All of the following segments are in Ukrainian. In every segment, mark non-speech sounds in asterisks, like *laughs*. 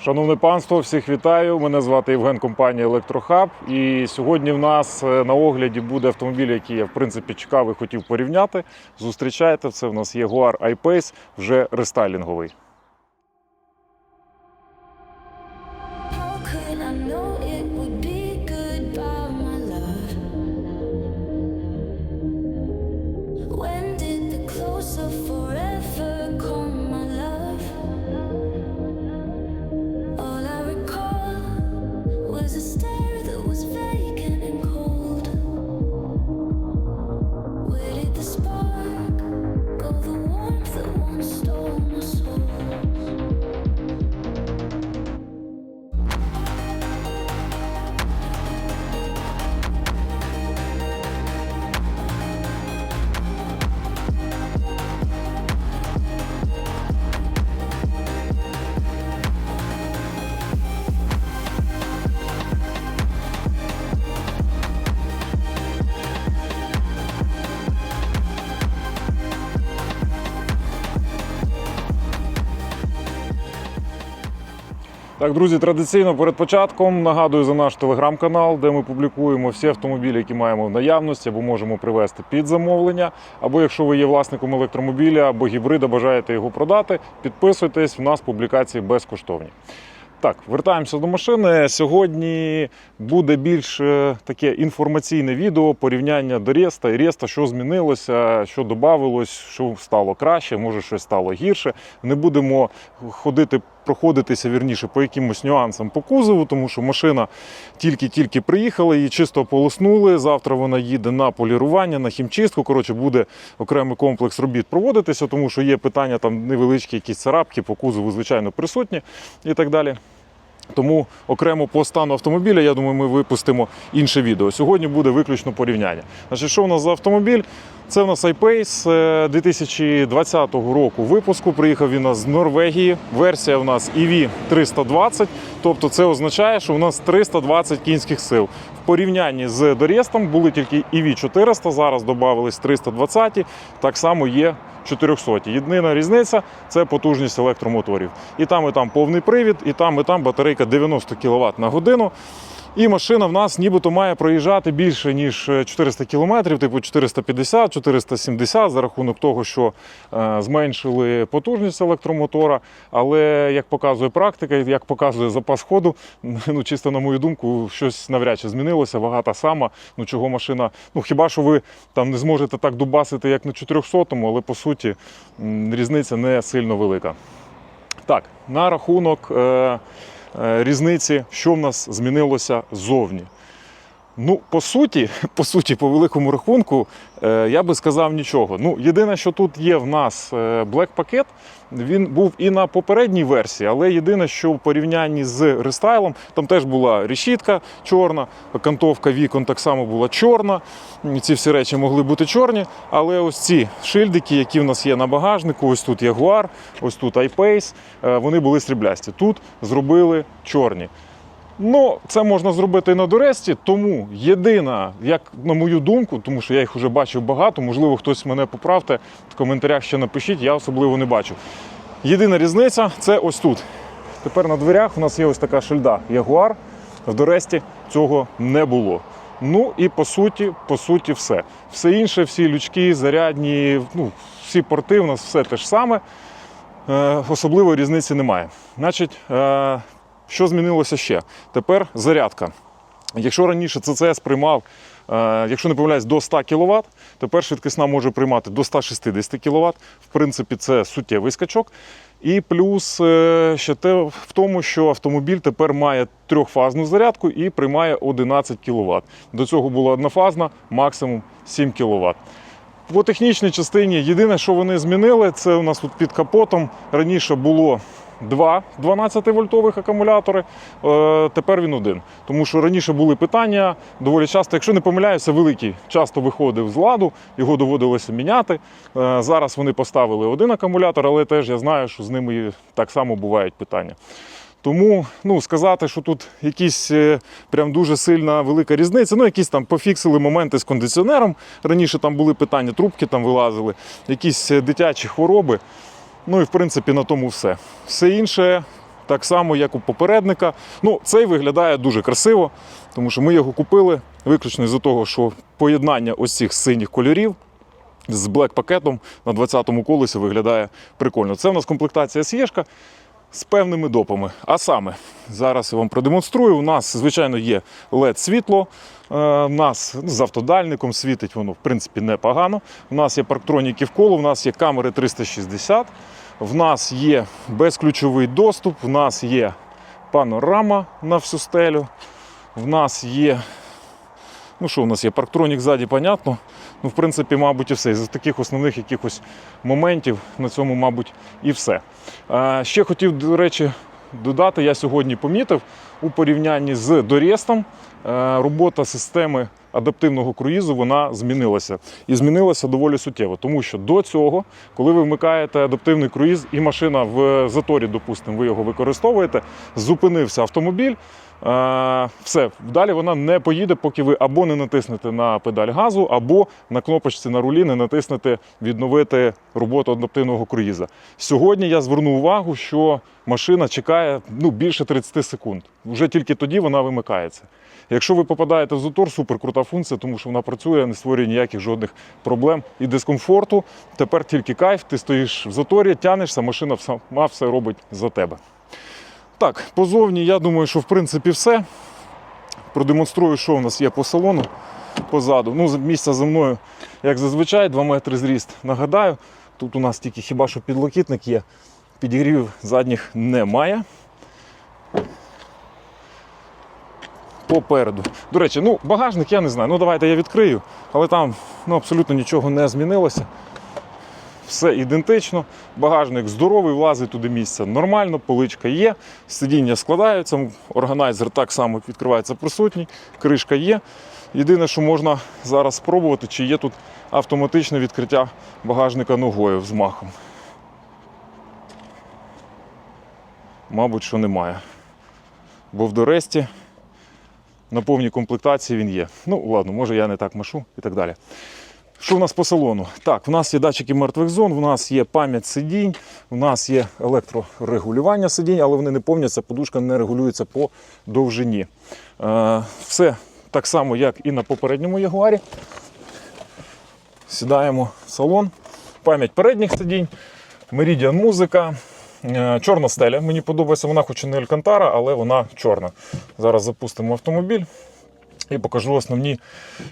Шановне панство, всіх вітаю. Мене звати Євген, компанія Електрохаб. І сьогодні в нас е, на огляді буде автомобіль, який я в принципі чекав і хотів порівняти. Зустрічайте, це в нас Jaguar I-Pace, вже рестайлінговий. Так, друзі, традиційно перед початком нагадую за наш телеграм-канал, де ми публікуємо всі автомобілі, які маємо в наявності, або можемо привезти під замовлення. Або якщо ви є власником електромобіля або гібрида, бажаєте його продати, підписуйтесь, в нас публікації безкоштовні. Так, вертаємося до машини. Сьогодні буде більш е, таке інформаційне відео, порівняння до Реста і Реста, що змінилося, що додавалось, що стало краще, може щось стало гірше. Не будемо ходити, проходитися вірніше по якимось нюансам по кузову, тому що машина тільки-тільки приїхала, її чисто полоснули. Завтра вона їде на полірування, на хімчистку. Коротше, буде окремий комплекс робіт проводитися, тому що є питання там невеличкі, якісь царапки по кузову, звичайно, присутні і так далі. Тому окремо по стану автомобіля, я думаю, ми випустимо інше відео. Сьогодні буде виключно порівняння. Значить, що у нас за автомобіль? Це у нас iPace е, 2020 року випуску. Приїхав він з Норвегії. Версія у нас EV 320. Тобто це означає, що у нас 320 кінських сил. В порівнянні з Дорестом були тільки EV 400, зараз додавались 320. Так само є 400. Єдина різниця це потужність електромоторів. І там, і там повний привід, і там, і там батарейка 90 кВт на годину. І машина в нас нібито має проїжджати більше, ніж 400 км, типу 450-470 за рахунок того, що е, зменшили потужність електромотора. Але як показує практика, як показує запас ходу, *laughs* ну чисто на мою думку, щось навряд чи змінилося, вага та сама. Ну чого машина, ну хіба що ви там не зможете так дубасити, як на 400-му, але по суті різниця не сильно велика. Так, на рахунок е, е, різниці, що в нас змінилося ззовні. Ну, по суті, *laughs* по суті, по великому рахунку, е, я би сказав нічого. Ну, єдине, що тут є в нас е, Black пакет, він був і на попередній версії, але єдине, що в порівнянні з рестайлом, там теж була решітка чорна, кантовка вікон так само була чорна. Ці всі речі могли бути чорні. Але ось ці шильдики, які в нас є на багажнику, ось тут Jaguar, ось тут iPace, е, вони були сріблясті. Тут зробили чорні. Ну, це можна зробити і на Доресті, тому єдина, як на мою думку, тому що я їх вже бачив багато, можливо, хтось мене поправте, в коментарях ще напишіть, я особливо не бачу. Єдина різниця це ось тут. Тепер на дверях у нас є ось така шильда Ягуар. В Доресті цього не було. Ну і по суті, по суті, все. Все інше, всі лючки, зарядні, ну, всі порти, у нас все те ж саме. Е, особливої різниці немає. Значить, е, що змінилося ще? Тепер зарядка. Якщо раніше ЦЦС приймав, е, якщо не помиляюсь, до 100 кВт, тепер швидкісна може приймати до 160 кВт. В принципі, це суттєвий скачок. І плюс е, ще те в тому, що автомобіль тепер має трьохфазну зарядку і приймає 11 кВт. До цього була однофазна, максимум 7 кВт. По технічній частині єдине, що вони змінили, це у нас тут під капотом раніше було два 12-вольтових акумулятори, е, тепер він один. Тому що раніше були питання доволі часто, якщо не помиляюся, великий часто виходив з ладу, його доводилося міняти. Е, Зараз вони поставили один акумулятор, але теж я знаю, що з ними так само бувають питання. Тому ну, сказати, що тут якісь е, прям дуже сильна велика різниця. Ну, якісь там пофіксили моменти з кондиціонером. Раніше там були питання, трубки там вилазили, якісь дитячі хвороби. Ну і в принципі на тому все. Все інше так само, як у попередника. Ну, цей виглядає дуже красиво, тому що ми його купили виключно із-за того, що поєднання ось цих синіх кольорів з блек-пакетом на 20-му колесі виглядає прикольно. Це у нас комплектація Сєшка з певними допами. А саме, зараз я вам продемонструю. У нас, звичайно, є LED-світло. Е, У нас з автодальником світить воно, в принципі, непогано. У нас є парктроніки в коло, у нас є камери 360, в нас є безключовий доступ, в нас є панорама на всю стелю, в нас є. Ну що у нас є? Парктронік ззаді, понятно. Ну, в принципі, мабуть, і все. З таких основних якихось моментів на цьому, мабуть, і все. Е, Ще хотів, до речі, додати, я сьогодні помітив у порівнянні з Дорєстом е, робота системи адаптивного круїзу вона змінилася. І змінилася доволі суттєво, тому що до цього, коли ви вмикаєте адаптивний круїз і машина в заторі, допустимо, ви його використовуєте, зупинився автомобіль. Е, Все, далі вона не поїде, поки ви або не натиснете на педаль газу, або на кнопочці на рулі не натиснете відновити роботу адаптивного круїза. Сьогодні я звернув увагу, що машина чекає ну, більше 30 секунд. Вже тільки тоді вона вимикається. Якщо ви попадаєте в затор, супер крута функція, тому що вона працює, не створює ніяких жодних проблем і дискомфорту. Тепер тільки кайф, ти стоїш в заторі, тянешся, машина сама все робить за тебе. Так, позовні, я думаю, що в принципі все. Продемонструю, що у нас є по салону позаду. Ну, місця за мною, як зазвичай, 2 метри зріст. Нагадаю, тут у нас тільки хіба що підлокітник є. Підігрівів задніх немає. Попереду. До речі, ну, багажник я не знаю. Ну, давайте я відкрию, але там ну, абсолютно нічого не змінилося. Все ідентично. Багажник здоровий, влазить туди місце нормально, поличка є, сидіння складаються, органайзер так само відкривається присутній, кришка є. Єдине, що можна зараз спробувати, чи є тут автоматичне відкриття багажника ногою з махом. Мабуть, що немає. Бо в Доресті на повній комплектації він є. Ну, ладно, може я не так машу і так далі. Що в нас по салону? Так, в нас є датчики мертвих зон, в нас є пам'ять сидінь, в нас є електрорегулювання сидінь, але вони не повняться, подушка не регулюється по довжині. Е, все так само, як і на попередньому Ягуарі. Сідаємо в салон. Пам'ять передніх сидінь, Meridian музика. Е, Чорна стеля. Мені подобається, вона хоч і не Алькантара, але вона чорна. Зараз запустимо автомобіль і покажу основні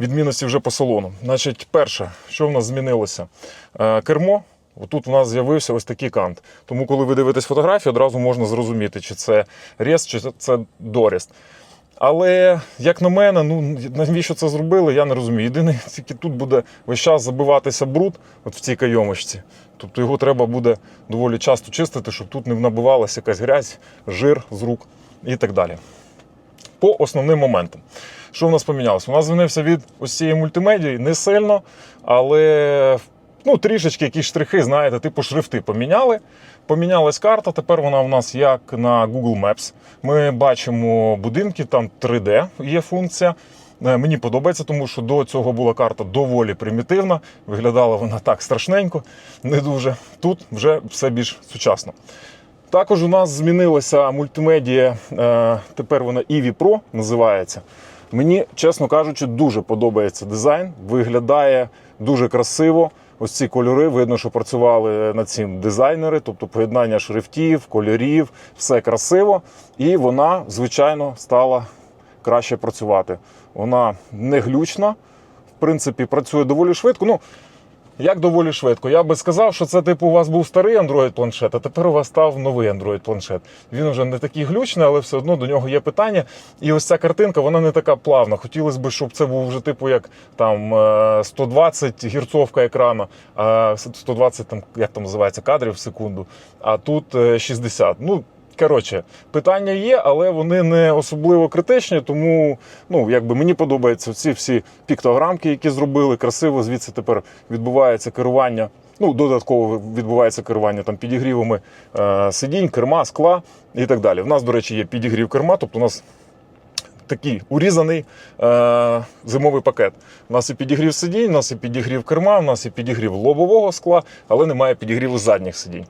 відмінності вже по салону. Значить, перше, що в нас змінилося? Е, Кермо. Тут у нас з'явився ось такий кант. Тому, коли ви дивитесь фотографію, одразу можна зрозуміти, чи це рез, чи це доріст. Але, як на мене, ну навіщо це зробили, я не розумію. Єдине, *laughs* тільки тут буде весь час забиватися бруд от в цій кайомочці. Тобто його треба буде доволі часто чистити, щоб тут не набивалася якась грязь, жир з рук і так далі. По основним моментам. Що в нас помінялося? У нас змінився від ось мультимедії не сильно, але ну, трішечки якісь штрихи, знаєте, типу шрифти поміняли. Помінялась карта, тепер вона у нас як на Google Maps. Ми бачимо будинки, там 3D є функція. Е, Мені подобається, тому що до цього була карта доволі примітивна. Виглядала вона так страшненько, не дуже. Тут вже все більш сучасно. Також у нас змінилася мультимедія. е, Тепер вона EV Pro називається. Мені, чесно кажучи, дуже подобається дизайн. Виглядає дуже красиво. Ось ці кольори видно, що працювали над цим дизайнери, тобто поєднання шрифтів, кольорів, все красиво. І вона, звичайно, стала краще працювати. Вона не глючна, в принципі, працює доволі швидко. Ну, як доволі швидко? Я би сказав, що це типу у вас був старий Android планшет, а тепер у вас став новий Android планшет. Він вже не такий глючний, але все одно до нього є питання. І ось ця картинка, вона не така плавна. Хотілося б, щоб це був вже типу як там е, 120 гірцовка екрану, а 120 там, як там називається, кадрів в секунду, а тут е, 60. Ну, Коротше, питання є, але вони не особливо критичні, тому ну, якби мені подобаються ці всі піктограмки, які зробили. Красиво звідси тепер відбувається керування. Ну, додатково відбувається керування там підігрівами е, сидінь, керма, скла і так далі. В нас, до речі, є підігрів керма, тобто у нас такий урізаний е, зимовий пакет. У нас і підігрів сидінь, у нас і підігрів керма, у нас і підігрів лобового скла, але немає підігріву задніх сидінь.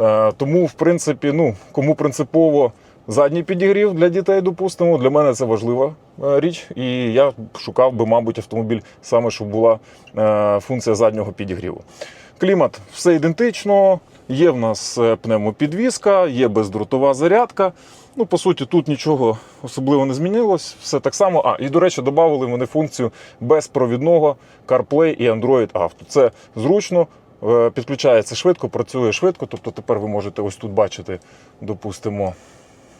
Е, тому, в принципі, ну, кому принципово задній підігрів для дітей, допустимо, для мене це важлива е, річ. І я шукав би, мабуть, автомобіль саме, щоб була е, функція заднього підігріву. Клімат все ідентично. Є в нас е, пневмопідвізка, є бездротова зарядка. Ну, по суті, тут нічого особливо не змінилось. Все так само. А, і до речі, додали вони функцію безпровідного CarPlay і Android Auto. Це зручно, е, підключається швидко, працює швидко. Тобто тепер ви можете ось тут бачити, допустимо,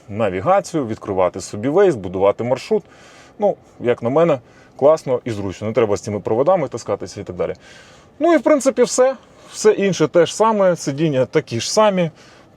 навігацію, відкривати собі вейс, будувати маршрут. Ну, як на мене, класно і зручно. Не треба з цими проводами таскатися і так далі. Ну і в принципі все. Все інше те ж саме, сидіння такі ж самі.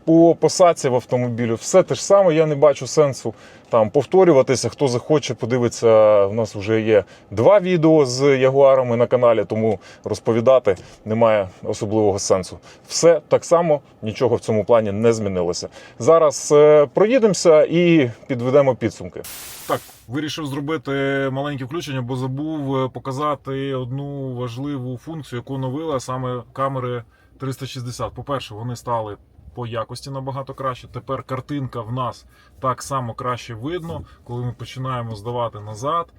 По посадці в автомобілі все те ж саме. Я не бачу сенсу там повторюватися. Хто захоче, подивиться. У нас вже є два відео з ягуарами на каналі, тому розповідати немає особливого сенсу. Все так само, нічого в цьому плані не змінилося. Зараз е, проїдемося і підведемо підсумки. Так, вирішив зробити маленьке включення, бо забув е, показати одну важливу функцію, яку новила саме камери 360. По-перше, вони стали по якості набагато краще. Тепер картинка в нас так само краще видно, коли ми починаємо здавати назад.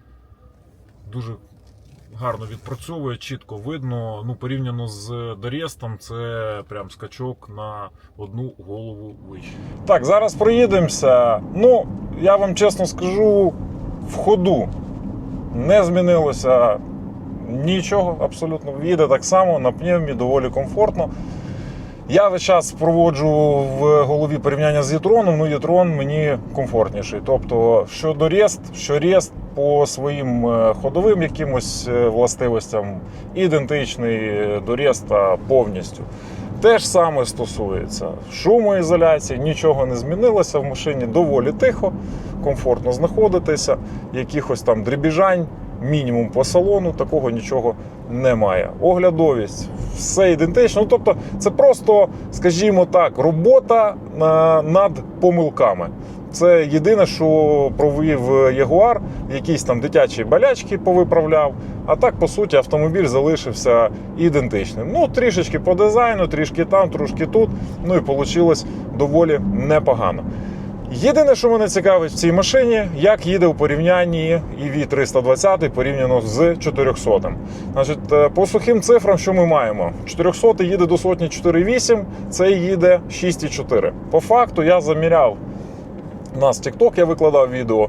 Дуже гарно відпрацьовує, чітко видно. Ну, порівняно з Дорестом, це прям скачок на одну голову вище. Так, зараз проїдемося. Ну, я вам чесно скажу, в ходу не змінилося нічого абсолютно. Їде так само на пневмі, доволі комфортно. Я весь час проводжу в голові порівняння з Єтроном. Ну, Єтрон мені комфортніший. Тобто, що до Рест, що Рест по своїм е, ходовим якимось е, властивостям ідентичний до Реста повністю. Те ж саме стосується шумоізоляції, нічого не змінилося в машині доволі тихо, комфортно знаходитися, якихось там дребіжань, мінімум по салону, такого нічого немає. Оглядовість, все ідентично. Ну, тобто, це просто, скажімо так, робота е, над помилками. Це єдине, що провів Ягуар, якісь там дитячі болячки повиправляв. А так, по суті, автомобіль залишився ідентичним. Ну, трішечки по дизайну, трішки там, трошки тут. Ну і вийшло доволі непогано. Єдине, що мене цікавить в цій машині, як їде у порівнянні EV 320 порівняно з 400. Значить, е, по сухим цифрам, що ми маємо? 400 їде до сотні 4,8, цей їде 6,4. По факту я заміряв нас TikTok, я викладав відео. е,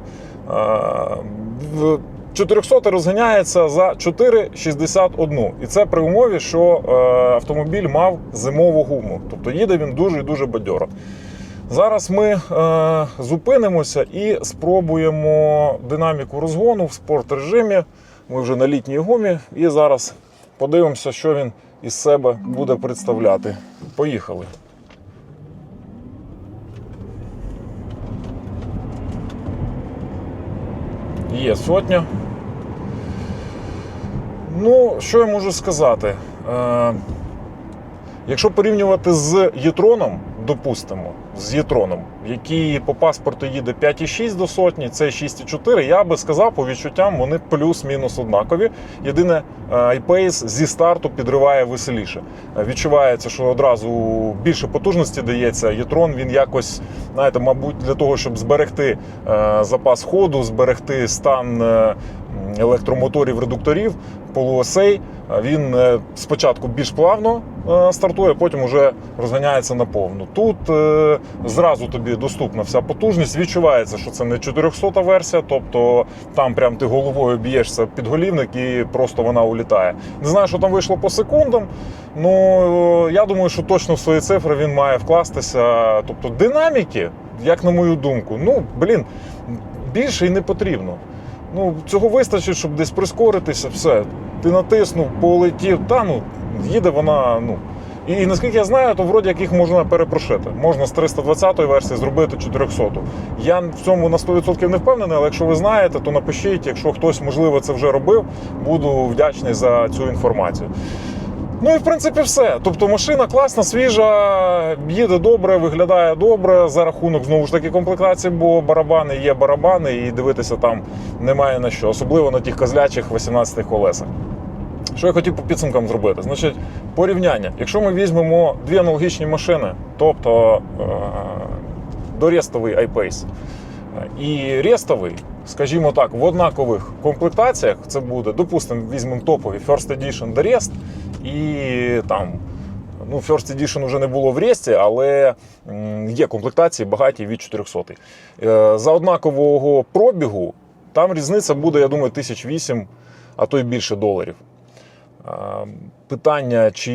в 400 розганяється за 4,61. І це при умові, що е, автомобіль мав зимову гуму. Тобто їде він дуже і дуже бадьоро. Зараз ми е, зупинимося і спробуємо динаміку розгону в спорт режимі. Ми вже на літній гумі. І зараз подивимося, що він із себе буде представляти. Поїхали. Є сотня. Ну, що я можу сказати? Е, якщо порівнювати з Єтроном, допустимо, з Єтроном, який по паспорту їде 5,6 до сотні, це 6,4, я би сказав, по відчуттям вони плюс-мінус однакові. Єдине, е, iPace зі старту підриває веселіше. Е, Відчувається, що одразу більше потужності дається. Єтрон він якось, знаєте, мабуть, для того, щоб зберегти е, запас ходу, зберегти стан е, електромоторів, редукторів, полуосей. Він е, спочатку більш плавно е, стартує, потім вже розганяється на повну. Тут е, зразу тобі доступна вся потужність. Відчувається, що це не 400 версія, тобто там прям ти головою б'єшся під голівник і просто вона улітає. Не знаю, що там вийшло по секундам. Ну я думаю, що точно в свої цифри він має вкластися. Тобто динаміки, як на мою думку, ну блін, більше і не потрібно. Ну, цього вистачить, щоб десь прискоритися, все. Ти натиснув, полетів, та ну, їде вона. ну. І, і наскільки я знаю, то вроді як їх можна перепрошити. Можна з 320 версії зробити 400. Я в цьому на 100% не впевнений, але якщо ви знаєте, то напишіть, якщо хтось, можливо, це вже робив, буду вдячний за цю інформацію. Ну і в принципі все. Тобто машина класна, свіжа, їде добре, виглядає добре за рахунок знову ж таки комплектації, бо барабани є барабани, і дивитися там немає на що, особливо на тих козлячих 18 колесах. Що я хотів по підсумкам зробити? Значить, порівняння. Якщо ми візьмемо дві аналогічні машини, тобто е- дорестовий iPace і рестовий, скажімо так, в однакових комплектаціях це буде, допустимо, візьмемо топові First Edition Дорест і там. Ну, First Edition вже не було в Ресті, але є комплектації багаті від 400. Е, За однакового пробігу там різниця буде, я думаю, 1008, а то й більше доларів. Е, Питання, чи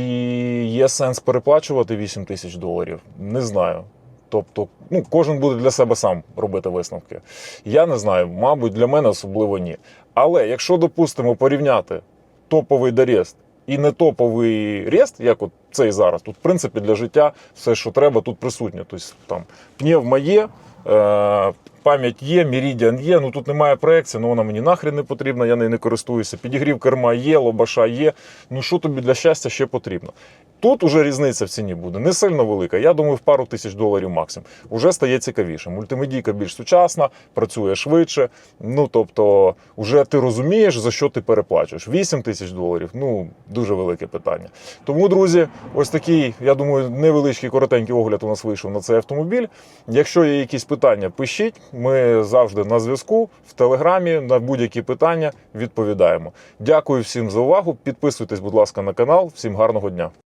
є сенс переплачувати 8 тисяч доларів, не знаю. Тобто, ну, кожен буде для себе сам робити висновки. Я не знаю, мабуть, для мене особливо ні. Але якщо, допустимо, порівняти топовий Дорест і не топовий Рест, як от цей зараз, тут, в принципі, для життя все, що треба, тут присутнє. Тобто там пневма є, е, пам'ять є, Мірідіан є. Ну тут немає проекції, ну вона мені нахрен не потрібна, я нею не користуюся. Підігрів керма є, лобаша є. Ну що тобі для щастя ще потрібно? Тут уже різниця в ціні буде не сильно велика. Я думаю, в пару тисяч доларів максимум. Уже стає цікавіше. Мультимедійка більш сучасна, працює швидше. Ну тобто, вже ти розумієш, за що ти переплачуєш. 8 тисяч доларів ну дуже велике питання. Тому, друзі, ось такий, я думаю, невеличкий коротенький огляд у нас вийшов на цей автомобіль. Якщо є якісь питання, пишіть. Ми завжди на зв'язку в телеграмі на будь-які питання відповідаємо. Дякую всім за увагу. Підписуйтесь, будь ласка, на канал. Всім гарного дня.